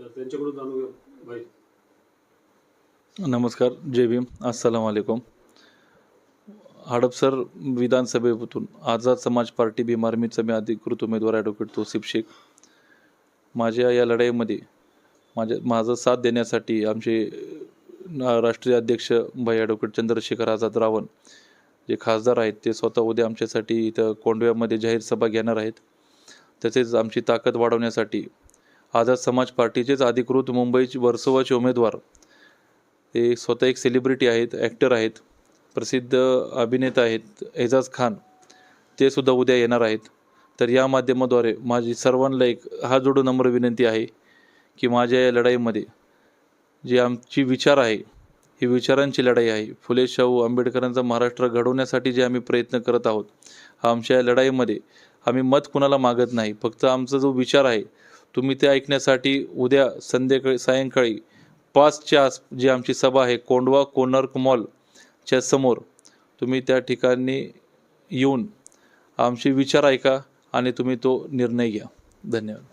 त्यांच्याकडून जाणून भाई. नमस्कार जय भीम. अस्सलाम वालेकुम. हडपसर विधानसभेतून आझाद समाज पार्टी भीम आर्मीचा मी अधिकृत उमेदवार ॲडव्होकेट तोसिफ शेख. माझ्या या लढाईमध्ये माझ्या माझं साथ देण्यासाठी आमचे राष्ट्रीय अध्यक्ष भाई ॲडव्होकेट चंद्रशेखर आझाद रावण जे खासदार आहेत ते स्वतः उद्या आमच्यासाठी इथं कोंडव्यामध्ये जाहीर सभा घेणार आहेत. तसेच आमची ताकद वाढवण्यासाठी आझाद समाज पार्टीचेच अधिकृत मुंबई वर्सोवाचे उमेदवार. ते स्वतः एक सेलिब्रिटी आहेत ॲक्टर आहेत प्रसिद्ध अभिनेता आहेत एजाज खान. ते सुद्धा उद्या येणार आहेत. तर या माध्यमाद्वारे माझी सर्वांना एक हा जोडून नम्र विनंती आहे की माझ्या या लढाईमध्ये जी आमची विचार आहे ही विचारांची लढाई आहे. फुले शाहू आंबेडकरांचा महाराष्ट्र घडवण्यासाठी जे आम्ही प्रयत्न करत आहोत आमच्या या लढाईमध्ये आम्ही मत कुणाला मागत नाही फक्त आमचा जो विचार आहे तुम्ही ते ऐकण्यासाठी उद्या संध्याकाळी सायंकाळी पाचच्या आस जी आमची सभा आहे कोंडवा कोनर्क मॉलच्या समोर तुम्ही त्या ठिकाणी येऊन आमचे विचार ऐका आणि तुम्ही तो निर्णय घ्या. धन्यवाद.